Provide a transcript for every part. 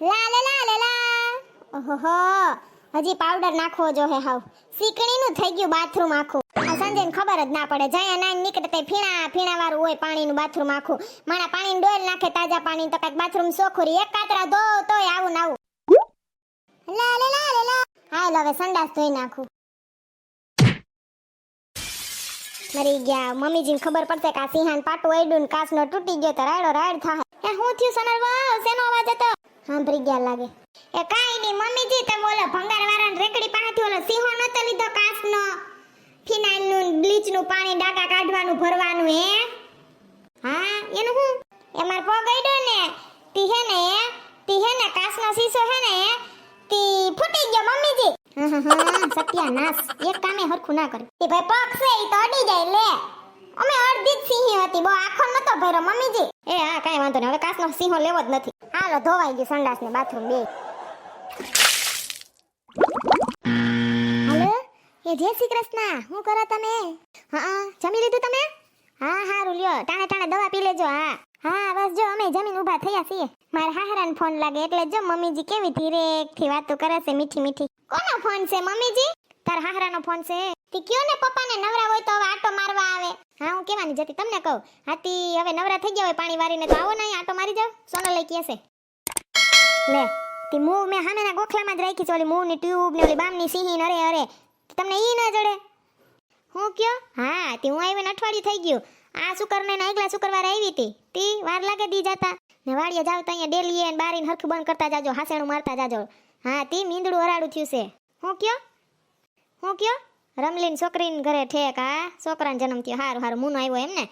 લા લે લા ઓહો હજી પાવડર નાખવો જો હે હાવ. સીકણીનું થઈ ગયું બાથરૂમ આખું. આ સંજયને ખબર જ ના પડે. જાય ના નીકળે તે ફીણા ફીણા વાળું હોય પાણીનું બાથરૂમ આખું. મારા પાણીની ડોલ નાખે તાજા પાણી તો કંઈક બાથરૂમ સોખુરી એક કાતરા ધો તોય આવું ને આવું. લાલે લાલે લા હાલ હવે સંડાસ ધોઈ નાખું. મરી ગયા. મમ્મીજીને ખબર પડશે કે આ સિંહાન પાટું અડ્યું ને કાચનો તૂટી ગયો તો રાયડો રાયડ થાય એ હું થયું સનલ? વાવ શેનો અવાજ હતો? સાંભળી ગયા લાગે. એ કાઈ નહીં મમ્મીજી તમે ઓલો ભંગાર વાળાને રેકડી પાસેથી ઓલો સિંહો નતો લીધો કાચનો? ફિનાઇલનું બ્લીચનું પાણી ડાકા કાઢવાનું, ભરવાનું હે? હા, એનું હું એ માર પગ અડ્યો ને, તી હે ને, તી હે ને, કાચનો શીશો હે ને, તી ફૂટી ગયો મમ્મીજી સત્યાનાશ. એક કામે હરખું ના કરે. તે ભાઈ પગ છે, ઈ તો અડી જાય, લે. અમે અડધી જ સિંહી હતી, બહુ આખો નતો ભર્યો મમ્મીજી એ હા, કાંઈ વાંધો નહીં, હવે કાચનો સિંહો લેવો જ નથી. હાલો ધોવાઈ ગયું સંડાસ ને બાથરૂમ બે હાલો? એ જય શ્રી કૃષ્ણ. શું કરો તમે? હા જમી લીધું તમે? હા, હારું. લ્યો, ટાણે ટાણે દવા પી લેજો, હા. હા, બસ જો, અમે જમીન ઊભા થયા છીએ. મારા હાહરાને ફોન લાગે, એટલે જો મમ્મીજી કેવી ધીરેકથી વાતો કરે છે, મીઠી મીઠી. કોનો ફોન છે, મમ્મીજી? તાર હાહરાનો ફોન છે. તે કયો ને પપ્પાને નવરા હોય તો હવે આટો મારવા આવે. હા, હું કેવાની જતી તમને કહું. હાથી હવે નવરા થઈ ગયા હોય, પાણી વારીને તો આવો નહીં આટો મારી જાવ સોનો લઈ કેસે લે, તે મૂવ મેં સામેના ગોખલામાં જ રાખી છે, ઓલી મૂવની ટ્યુબ ને ઓલી બામની સિંહી અરે અરે, તમને ઈ ના જડે? હું કયો? હા, તે હું આવીને અઠવાડિયું થઈ ગયું. આ શુકરને ને આગલા શુક્રવારે આવી હતી. તી વાર લાગે દી જાતા. ને વાડીએ જાવ તો અહીંયા ડેલી ને બારીને હરખું બંધ કરતા જાજો, હાસેણું મારતા જાજો. હા, તી મીંદડું હરાડું થયું છે. હું કયો? હું કયો? રમલીન છોકરીને ઘરે ઠેક, હા, છોકરાને જન્મ થયો. હારું હારું, મૂનો આવ્યો એમ ને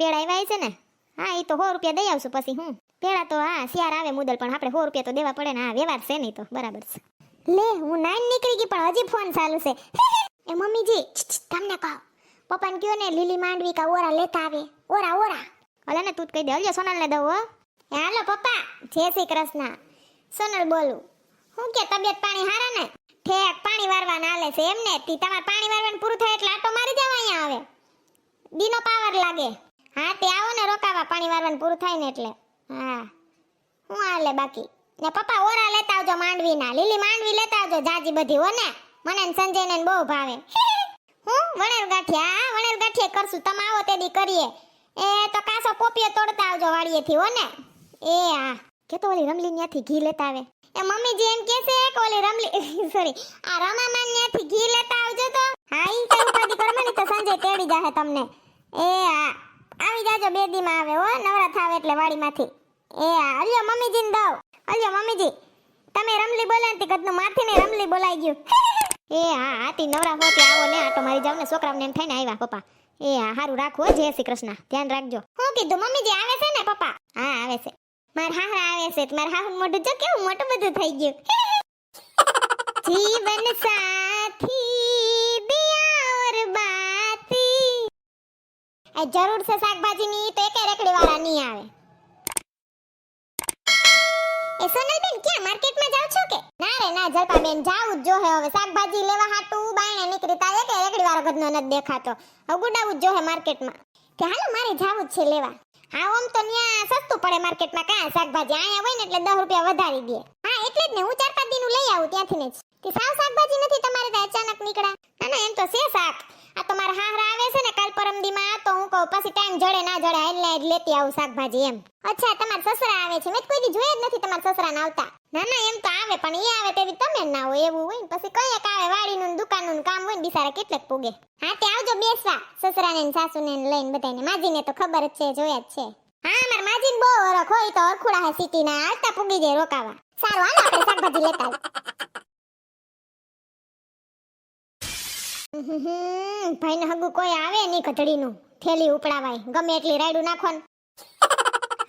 પેડા આવ્યા છે ને? હા એ તો સો રૂપિયા દઈ આવશું, પછી હું? પેડા તો હા શિયાર આવે મુદલ, પણ આપણે સો રૂપિયા તો દેવા પડે ને હા વ્યવહાર છે નહીં તો, બરાબર છે. લે, હું નાઈન નીકળી ગઈ, પણ હજી ફોન ચાલુ છે. એ મમ્મીજી તમને કહો. પપ્પાને કયો ને, લીલી માંડવી કા ઓરા લેતા આવે? ઓરા ઓરા. અલે ને, તું કહી દે હલજો સોનલને દઉં, હો. હાલો, પપ્પા. જય શ્રી કૃષ્ણ. સોનલ બોલું. હું કે, તબિયત પાણી હારા ને? ઠેક પાણી વારવા ના આલે છે, એમ ને? તી તમારે પાણી વારવાનું પૂરું થાય એટલે આટો મારી જવા અહીંયા આવે. દીનો પાવર લાગે. હા, તે આવો ને, રોકાવા, પાણી વારવાનું પૂરું થાય ને એટલે. હા. હું હાલે બાકી. ને પપ્પા ઓરા લેતા આવજો માંડવીના. લીલી માંડવી લેતા આવજો જાજી બધી, હો ને? મને ને સંજયને ને બહુ ભાવે. હું? વણેલ ગાંઠિયા હા વણેલ ગાંઠિયા કરશું. તમે આવો તે દી કરીએ. એ તો કાસો પોપીઓ તોડતા આવજો વાડીએથી, હો ને? એ હા કે તો ઓલી રમલી ન્યાથી ઘી લેતા આવે. એ મમ્મીજી એમ કહે છે કે ઓલી રમલી સોરી આ રમામાન ન્યાથી ઘી લેતા આવજો તો. હા, ઈ કઈ ઉપાધી કરવાની તો સંજય તેડી જાહે તમને. એ હા આવી જાજો બે દીમાં આવે, હો. નવરા થાવ એટલે વાડીમાંથી. એ હા અલ્યો મમ્મીજીને દઉં. અલ્યો મમ્મીજી તમે રમલી બોલે ને કદનું માથીને રમલી બોલાઈ ગયું. એ, હા, હાથી નવરા હોતી આવો ને આટો મારી જાવ ને છોકરાઓને એમ થઈને આવ્યા, પપ્પા. એ, હા, હારું રાખો જય શ્રી કૃષ્ણ. ધ્યાન રાખજો. હું કીધું મમ્મીજી આવે છે ને, પપ્પા? હા, આવે છે. માર હાહરા આવે છે માર હાહુ મોઢું જો કેવું મોટું બધું થઈ ગયું. જીવન સાથી દિયા એ, જરૂર છે, શાકભાજીની, તો એકે રેકડી વાળા નહીં આવે એ ક્યાં, માર્કેટમાં જાવ છો કે? ના રે, ના, જલપાબેન જાવું જ જોહે હવે. શાકભાજી લેવા હાટુ, બાયણે નીકળતા એક એકે રેકડી વાળો ગધનો નથી દેખાતો. હવે ગુડાવું જ જોહે માર્કેટમાં. કે હાલો, મારે જાવું છે લેવા. હા, ઓમ તો ન્યા સસ્તું પડે માર્કેટમાં કાં શાકભાજી. આયા હોય ને એટલે દસ રૂપિયા વધારી દે. હા, એટલે જ ને, હું ચાર પાંચ દિનનું લઈ આવું ત્યાંથી ને જ. તે સાવ શાકભાજી નથી તમારે, ત્યાં અચાનક નીકળ્યા ના ના, એમ તો છે શાક. આ તો મારા હાહરા આવે છે ને કાલ પરમદીમાં તો હું કહું, પછી ટાઈમ જડે ના જડે એટલે જ લેતી આવું શાકભાજી એમ. અચ્છા, તમારા સસરા આવે છે? મેં કોઈ દી જોયા જ નથી તમારા સસરાને આવતા ના ના, એમ તો આવે, પણ એ આવે તેવી તમે ના હોય, એવું હોય ને. પછી કઈ એક આવે, વાડીનું ને દુકાનનું ને કામ હોય ને બિચારા કેટલેક પૂગે. હા, તે આવજો, બેસવા. સસરાને ને સાસુને ને લઈને બધાને માજીને તો ખબર જ છે, જોયા જ છે. હા, માર માજીને બહુ ઓળખ હોય તો ઓળખુડા હે સિટીના. આવતા પૂગી જાય રોકાવા. સારું, હાલો, આપણે શાકભાજી લેતા આવીએ ભાઈને હગું કોઈ આવે નહીં કચડીનું થેલી ઉપડાવાય. ગમે એટલી રાયડું નાખો ને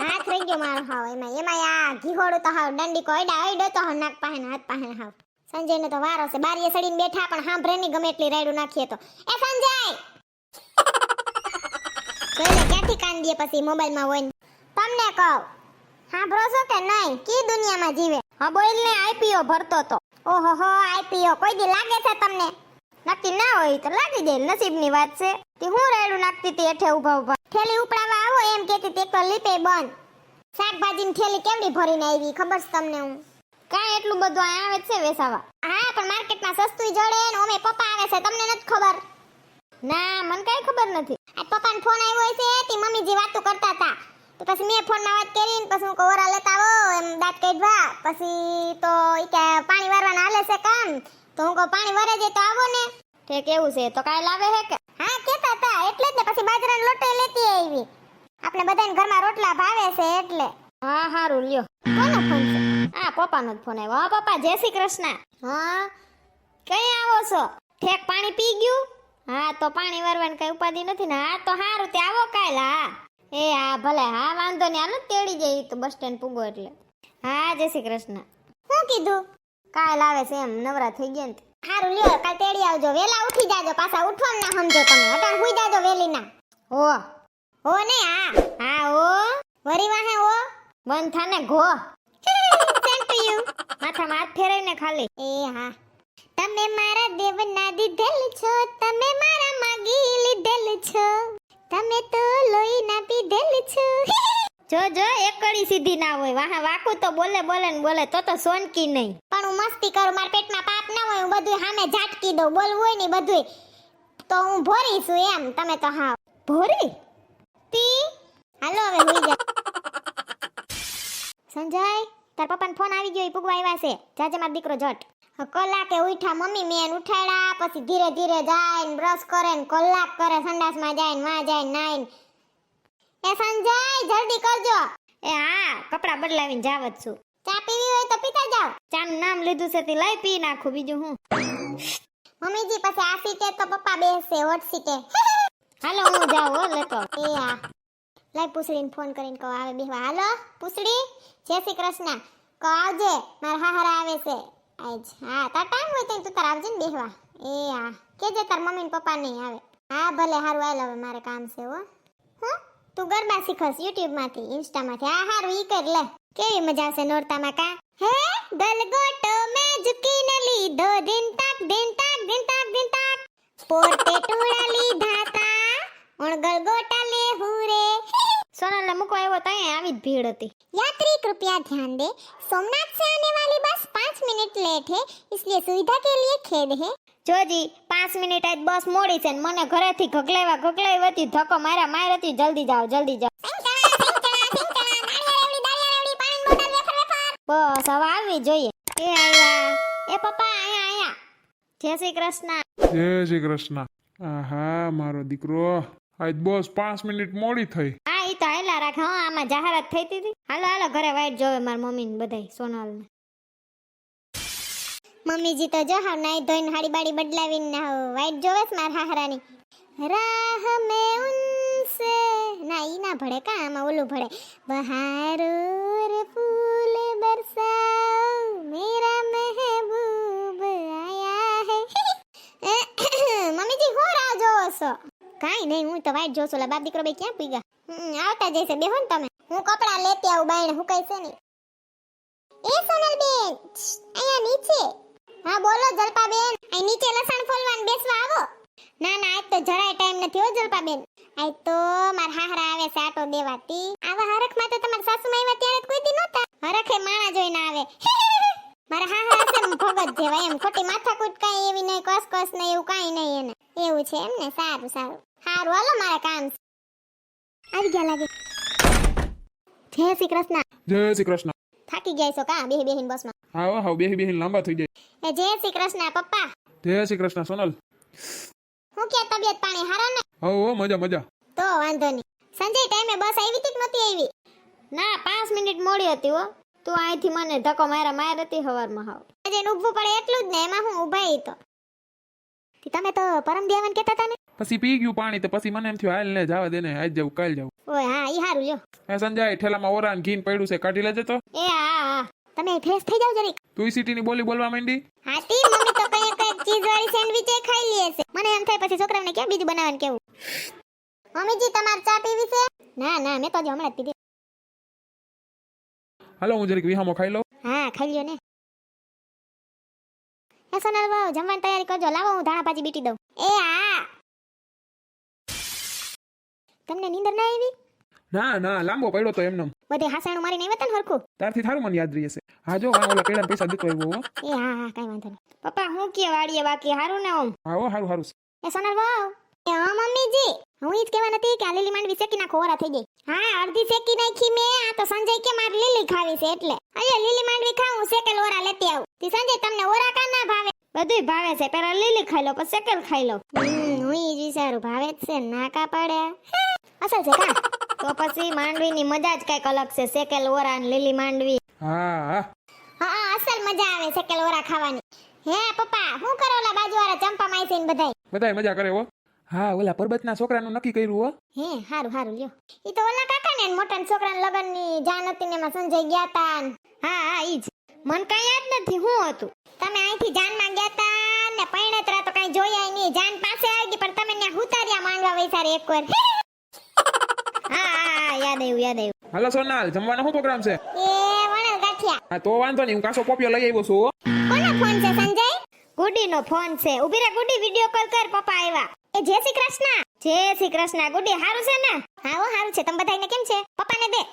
હાથ રહી ગયો મારો હાવ. એમાં એમાં આ ઘીહોડું તો હાવ. દંડી કોયડા તો હાવ. નાક પાહે હાથ પાહે ને હાવ. સંજયને તો વારો છે બારીએ સડીને બેઠા, પણ સાંભળે નહીં ગમે એટલી રાયડું નાખીએ તો. એ સંજય! જોઈને ક્યાંથી કાન દે પછી મોબાઈલમાં હોય ને. તમને કહું. સાંભળો છો કે નહીં? કી દુનિયામાં જીવે? હા બોલ ને આઈપીઓ ભરતો તો. ઓહો હો આઈપીઓ કોઈ દી લાગે છે તમને? નક્કી ના હોય તો લાગી જાય નસીબની વાત છે. તે હું રેડું નાખતી હતી એઠે ઊભા ઊભા. થેલી ઉપડાવા આવો એમ કહેતી તે તો લીપે બંધ. શાકભાજીની થેલી કેવડી ભરીને આવી, ખબર છે તમને હું. એટલું બધું અહીંયા આવે છે વેસાવા. હા, પણ માર્કેટમાં સસ્તું જડે ને ઓમે પપ્પા આવે છે, તમને નથી ખબર. ના, મને કઈ ખબર નથી. આ પપ્પાનો ફોન આવ્યો છે, તે મમ્મીજી વાતો કરતા હતા. તો પછી મેં ફોનમાં વાત કરી પછી હું કહું લેતા આવો, એમ દાંત કાઢવા. પછી તો ઈ કે, પાણી વારવાના હાલે છે કામ. તો હું કહું, પાણી વરે જાય તો આવો ને. તે કેવું છે તો કાય લાવે હે કે? હા, કેતા હતા એટલે જ ને પછી બાજરાનો લોટો લેતી આવી. આપણે બધાને ઘરમાં રોટલા ભાવે છે એટલે. હા, હારું, લ્યો. કોનો ફોન છે? આ પપ્પાનો જ ફોન આવ્યો. હા, પપ્પા, જય શ્રી કૃષ્ણ. હા કઈ આવો છો? ઠેક પાણી પી ગયું. હા, તો પાણી વરવાની કઈ ઉપાધિ નથી ને. હા, તો હારું તે આવો કાલ, હા. એ, હા, ભલે, હા, વાંધો નહીં, હાલો, તેડી જાય તો બસ સ્ટેન્ડ પૂગો એટલે. હા, જય શ્રી કૃષ્ણ. શું કીધું? કાલ આવે છે એમ, નવરા થઈ ગયા ને સારું લ્યો, કાલ તેડી આવજો. વેલા ઉઠી જાજો પાછા, ઉઠો ના સમજો તમે. અટાણ હુઈ જાજો વેલી ના. હો. હો ને હા હા. ઓ વરી વાહે, હો. બંધ થાને, ઘો. Same to you. માથામાં હાથ ફેરાઈને ખાલી. એ, હા. તમે મારા દેવના દીધેલ છો. તમે મારા માગી લીધેલ છો. તમે તો લોહી ના પીધેલ છો. જો જો એક કડી સીધી ના હોય. વાહા વાકુ તો બોલે બોલે ને બોલે તો તો સોનકી નહીં. પણ હું મસ્તી કરું મારા પેટમાં પાપ ના હોય હું બધું સામે ઝાટકી દઉં. બોલવું હોય ને બધું તો હું ભોરી છું એમ. તમે તો હા. ભોરી? તી? હાલો હવે હુઈ જા. સંજય તાર પપ્પાને ફોન આવી ગયો એ પૂગવા આવ્યા છે. જાજે મારો દીકરો જટ. કલાકે ઉઠા મમ્મી મેન ઉઠાડ્યા પછી ધીરે ધીરે જાય ને બ્રશ કરે ને કલાક કરે સંડાસમાં જાય ને માં જાય ને નાય ને. એ સંજય જલ્દી કરજો. એ હા કપડાં બદલાવીને જાવ જ છું. ચા પીવી હોય તો પીતા જાવ ચાનું નામ લીધું છે તે લઈ પી નાખું બીજું હું. મમ્મીજી પછી આ સીટે તો પપ્પા બેસશે ઓટ સીટે. હાલો હું જાઉં હો લેતો. એ હા. લઈ પૂછડીને ફોન કરીને કહો આવે બેહવા. હાલો પૂછડી. જય શ્રી કૃષ્ણ. કહો આવજે મારા હાહરા આવે છે. આજ હા તાર ટાઈમ હોય તો તું તાર આવજે ને બેહવા. એ હા. કેજે તાર મમ્મી ને પપ્પા નહીં આવે. હા ભલે હારું આલ હવે મારે કામ છે હું. તું ગરબા શીખસ યુટ્યુબ માંથી ઇન્સ્ટા માંથી હા હારું ઈ કર લે કેવી મજા આવશે નોરતામાં કા હે ગલગોટો મેં ઝુકીને લીધો દિન તાક દિન તાક દિન તાક દિન તાક પોતે ટુડા લીધા તા ઉણ ગલગોટા લે હુરે સોનલને મૂકવા આવ્યો તો અહીંયા આવી જ ભીડ હતી यात्री कृपया ध्यान दें सोमनाथ से आने वाली बस पाँच मिनट लेट है इसलिए सुविधा के लिए खेद है જોજી પાંચ મિનિટ આજ બસ મોડી છે ને મને ઘરેથી ગગલાવ્યા ગગલાવી હતી ધક્કો માર્યા માર હતી જલ્દી જાઓ જલ્દી જાઓ. બસ હવે આવવી જોઈએ. એ આવ્યા એ પપ્પા અહીંયા અહીંયા જય શ્રી કૃષ્ણ. જય શ્રી કૃષ્ણ. આહા મારો દીકરો. આજ બસ પાંચ મિનિટ મોડી થઈ. હા એ તો હેલા રાખે હા આમાં જાહેરાત થઈ હતી હાલો હાલો ઘરે વાઈટ જોવે મારા મમ્મી ને બધા સોનલ ને મમ્મીજી તો જો હાવ નાઈ ધોઈને હાડી બાડી બદલાવીને હાવ વાઈટ જોવે છે મારા હાહરાની. રાહ મે ઉનસે ના, ઈ ના ભળે કા, આમાં ઓલું ભળે બહારો રે ફૂલ બરસાઓ, મેરા મહેબૂબ આયા હે. મમ્મીજી, હો રાહ જોવો છો? કાઈ નહીં, હું તો વાઈટ જોઉં છું. બાપ દીકરો બે ક્યાં પી ગયા આવતા જઈશે. બેહો ને તમે. હું કપડાં લેતી આવું બાયણે, હું કઈ છે ને એ સોનલબેન અહીંયા નીચે. હા, બોલો જલપાબેન. અહીં નીચે લસણ ફોલવાન બેસવા આવો. ના ના, આજ તો જરાય ટાઈમ નથી હો જલપાબેન. આજ તો મારા હાહરા આવે છે આટો દેવાતી. આવા હરખમાં તો તમારા સાસુમાં આવ્યા ત્યારે કોઈ દી નહોતા. હરખે માણા જોઈને આવે. મારા હાહરા છે ભગત જેવા એમ. ખોટી માથાકૂટ કાંઈ એવી નહીં કસ કસ નહીં, એવું કાંઈ નહીં એને. એવું છે એમ ને? સારું સારું. સારું હાલો મારે કામ. આવી ગયા લાગે. જય શ્રી કૃષ્ણ. જય શ્રી કૃષ્ણ. થાકી ગયા છો કા? બેહી બેહીન બસમાં. હા હા બેહી બેહીન લાંબા થઈ જાય એ જય શ્રી કૃષ્ણ પપ્પા. જય શ્રી કૃષ્ણ સોનલ. હું કે તબિયત પાણી હારા ને? હો મજા મજા. તો વાંધો નહીં. સંજય ટાઈમે બસ આવી હતી કે નહોતી આવી? ના પાંચ મિનિટ મોડી હતી હો. તું અહીંથી મને ધક્કો માર્યા માર હતી હવારમાં હાવ. આજે એને પડે એટલું જ ને એમાં હું ઊભા તો. તમે તો પરમ દેવન કહેતા હતા ને? પછી પી ગયું પાણી તો પછી મને એમ થયું હાલ ને જવા દે ને આજ જવું કાલ જવું ઓય હા ઈ હારું લ્યો. એ સંજય ઠેલામાં ઓરા ને ઘીન પડ્યું છે કાઢી લેજે તો. એ હા હા તમે ફ્રેશ થઈ જાવ જરીક. તું સિટીની બોલી બોલવા માંડી? હા તી મમ્મી તો કઈ કઈ ચીઝ વાળી સેન્ડવિચ ખાઈ લે છે. મને એમ થાય પછી છોકરાઓને ક્યાં બીજું બનાવવાનું કેવું? મમ્મીજી તમારે ચા પીવી છે? ના ના મેં તો હમણાં પીધી. હાલો હું જરીક વિહામો ખાઈ લઉં. હા ખાઈ લ્યો ને. એ સોનલ વાવ જમવાની તૈયારી કરજો. લાવો હું ધાણા ભાજી બીટી દઉં. એ તમને નીંદર ના આવી? ના ના લાંબો પડ્યો તો એમનો. બધે હાસાણું મારીને આવ્યા તને હરખું? તારથી થારું મને યાદ રહી હશે. હા જો વાં ઓલા કેળાના પૈસા દેતો આવ્યો એ હા હા કઈ વાંધો નહીં. પપ્પા હું કે વાડીએ બાકી? હારું ને ઓમ? હા ઓ હારું હારું. એ સોનલ વાવ એ હા મમ્મીજી. હું ઈ જ કહેવા નથી કે આ લીલી માંડવી શેકી નાખો ઓરા થઈ ગઈ. હા અડધી શેકી નાખી મેં. આ તો સંજય કે મારે લીલી ખાવી છે એટલે. અરે લીલી માંડવી ખાવું શેકેલ ઓરા લેતી આવું. તી સંજય તમને ઓરા કા ના ભાવે? બધુંય ભાવે છે. પેલા લીલી ખાઈ લો પછી શેકેલ ખાઈ લો. હું જ વિચારું ભાવે જ છે ના કા અસલ છે કા? તો પછી માંડવીની મજા જ કંઈક અલગ છે સેકેલ ઓરા ને લીલી માંડવી. હા હા. અસલ મજા આવે સેકેલ ઓરા ખાવાની. હે પપ્પા હું કરો ઓલા બાજુવાળા ચંપા માઈસીન બધાય? બધાય મજા કરે હો. હા ઓલા પરબતના છોકરાનું નક્કી કર્યું હો. હે હારું હારું લ્યો. ઈ તો ઓલા કાકા ને મોટા છોકરાના લગનની જાન હતી ને એમાં સંજય ગયા તા હા હા ઈ જ. મન કઈ યાદ નથી હું હતું? તમે અહીંથી જાનમાં ગયા તા ને પૈણતરા તો કઈ જોયા નહીં જાન પાસે આવી ગઈ પણ તમે ને હુતાર્યા માંડવા વૈસારે એકવાર. હા હા હા યાદ આવ્યું યાદ આવ્યું. હાલો સોનાલ જમવાનો શું પ્રોગ્રામ છે? એ વણલ ગાંઠિયા. હા તો વાંધો નહીં હું કાસો પોપિયો લઈ આવ્યો છું કોનો ફોન છે સંજય? ગુડીનો ફોન છે. ઊભી રે ગુડી વિડિયો કોલ કર પપ્પા આવ્યા. એ જય શ્રી કૃષ્ણ. જય શ્રી કૃષ્ણ. ગુડી હારું છે ને? હા હો સારું છે. તમે બધાને કેમ છે? પપ્પાને દે.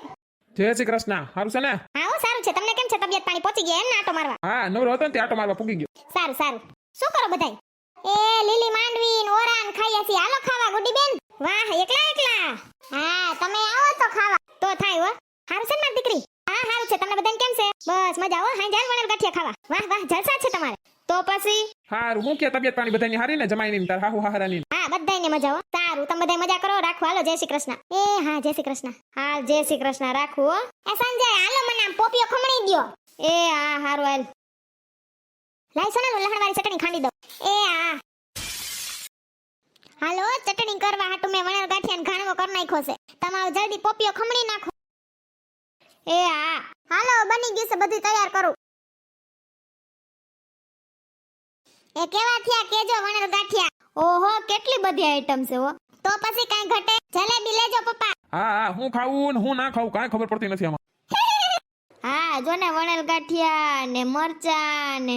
જય શ્રી કૃષ્ણ. સારું છે ને? હા સારું છે. તમને કેમ છે? તબિયત પાણી પહોંચી ગયા એમ ને આટો મારવા? હા નવરો હતો ને તે આટો મારવા પૂગી ગયો. સારું સારું. શું કરો બધાય? એ લીલી માંડવી ને ઓરાન ખાઈએ છીએ. હાલો ખાવા ગુડી બેન વાહ એકલા એકલા. હા તમે આવો તો ખાવા. તો થાય હો. હારું છે ને મારી દીકરી? હા હારું છે. તમને બધાને કેમ છે? બસ મજા હો હા જાલ વણેલ ગાંઠિયા ખાવા. વાહ વાહ જલસા છે તમારે. તો પછી? હારું હું કે તબિયત પાણી બધાની હારી ને? જમાઈ ની તાર હાહુ હારાની હા બધાને મજા હો. સારું તમે બધા મજા કરો. રાખો હાલો જય શ્રી કૃષ્ણ. એ હા જય શ્રી કૃષ્ણ. હા જય શ્રી કૃષ્ણ રાખો એ સંજય હાલો મને આમ પોપિયો ખમણી દ્યો. એ હા હારું હાલ. લાઈ સોનલ લહણવાળી ચટણી ખાંડી દો એ આ. હાલો ચટણી કરવા હાટુ મેં વણેલ ગાંઠિયાને ઘાણવો કર નાખ્યો છે. તમારો જલ્દી પોપિયો ખમણી નાખો. એ હા હાલો બની ગયું છે બધું તૈયાર કરું. એ કેવા થયા? કેજો વણર ગાંઠિયા. ઓહો કેટલી બધી આઈટમ છે હો. તો પછી કાઈ ઘટે? જલેબી લેજો પપ્પા. હા હા હું ખાવું ને હું ના ખાવું કાઈ ખબર પડતી નથી આમાં. હા જો ને વણેલ ગાંઠિયા ને મરચા ને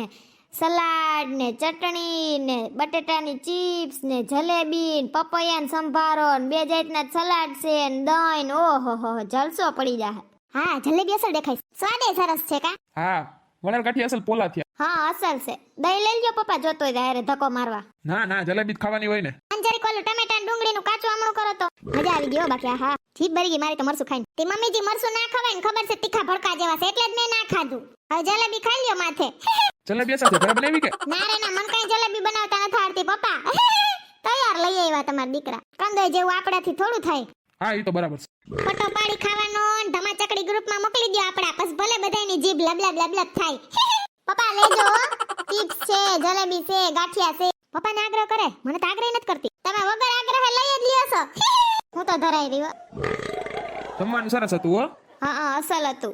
સલાડ ને ચટણી ને બટેટાની ચિપ્સ ને જલેબી ને પપૈયા ને સંભારો ને બે જાતના સલાડ છે ને દહીં ને ઓહો હો જલસો પડી જાય હા જલેબી અસલ દેખાય. સ્વાદે સરસ છે કા? હા વણાલ કાઠી અસલ પોલા થયા. હા અસલ છે. દહીં લઈ લ્યો પપ્પા જોતો હોય ત્યારે ધક્કો મારવા. ના ના જલેબી જ ખાવાની હોય ને. અંજરી કોલું ટમેટા ડુંગળીનું કાચું આમણું કરો તો મજા આવી ગયો બાકી હા જીભ ભરી ગઈ મારી તો મરસું ખાઈને. તે મમ્મીજી મરસું ના ખવાય ને ખબર છે તીખા ભડકા જેવા છે એટલે જ મેં ના ખાધું. હવે જલેબી ખાઈ લ્યો માથે. જલેબી સાથે ઘરે બનાવી કે? ના રે ના મન કઈ જલેબી બનાવતા નથી આવડતી પપ્પા. તૈયાર લઈ આવ્યા તમારા દીકરા. કંદોય જેવું આપણાથી થોડું થાય. હા એ તો બરાબર છે. ફોટો પાડી ખાવાનો ધમા ચકડી ગ્રુપમાં મોકલી દો આપડા બસ ભલે બધાની જીભ લબલબ લબલબ થાય. પપ્પા લેજો. ચિપ્સ છે જલેબી છે ગાંઠિયા છે. પપ્પાને આગ્રહ કરે. મને તો આગ્રહ નથી કરતી. તમે વગર આગ્રહ લઈ જ લ્યો છો. હું તો ધરાઈ રહ્યો. તમારું સરસ હતું હો. હા હા અસલ હતું.